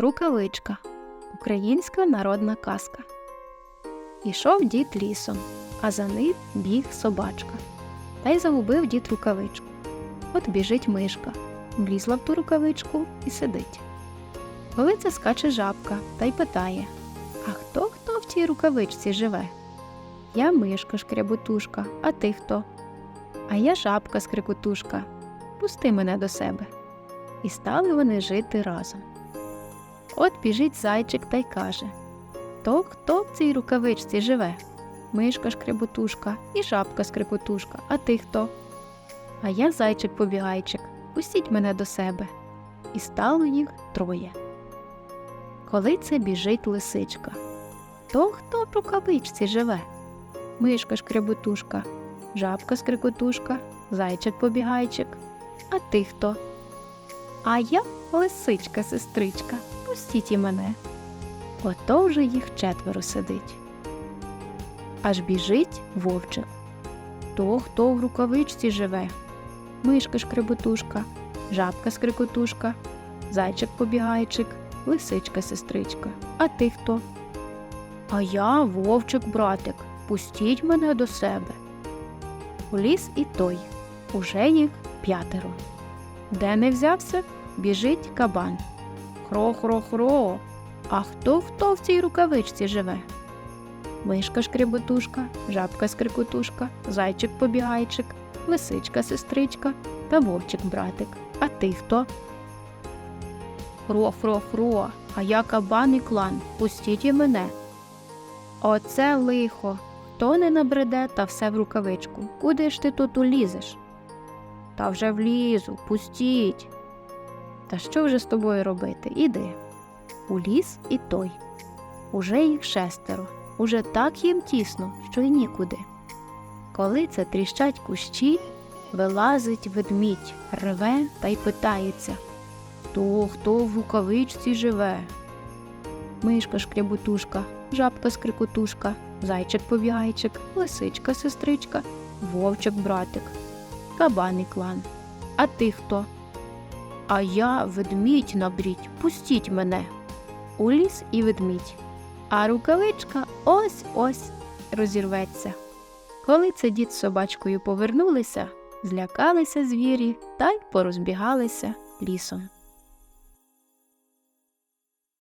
Рукавичка. Українська народна казка. Ішов дід лісом, а за ним біг собачка. Та й загубив дід рукавичку. От біжить мишка, влізла в ту рукавичку і сидить. Коли це скаче жабка та й питає А хто хто в цій рукавичці живе? Я мишка шкряботушка, а ти хто? А я жабка скрикотушка. Пусти мене до себе. І стали вони жити разом. От біжить зайчик та й каже То хто в цій рукавичці живе? Мишка шкреботушка і жабка скрикотушка, а ти хто? А я зайчик побігайчик, пустіть мене до себе. І стало їх троє. Коли це біжить лисичка, то хто в рукавичці живе? Мишка шкреботушка, жабка скрикотушка, зайчик побігайчик. А ти хто? А я лисичка, сестричка, пустіть і мене. Ото вже їх четверо сидить. Аж біжить вовчик. То хто в рукавичці живе? Мишка шкреботушка, жабка скрикотушка, зайчик побігайчик, лисичка сестричка. А ти хто? А я вовчик, братик, пустіть мене до себе. Уліз і той, уже їх п'ятеро. Де не взявся, біжить кабан. Хро-хро-хро. А хто хто в цій рукавичці живе? Мишка шкреботушка, жабка скрикотушка, зайчик побігайчик, лисичка сестричка та вовчик братик. А ти хто? Хро-хро-хро, а я кабан і клан, пустіть і мене. Оце лихо. Хто не набреде, та все в рукавичку. Куди ж ти тут улізеш? Та вже влізу, пустіть. Та що вже з тобою робити? Іди. Уліз і той. Уже їх шестеро, уже так їм тісно, що й нікуди. Коли це тріщать кущі, вилазить ведмідь, рве та й питається Хто хто в рукавичці живе? Мишка шкряботушка, жабка скрикотушка, зайчик побігайчик, лисичка сестричка, вовчик братик, кабан і клан. А ти хто? А я ведмідь набріть, пустіть мене. У ліс і ведмідь. А рукавичка ось ось розірветься. Коли це дід з собачкою повернулися, злякалися звірі та й порозбігалися лісом.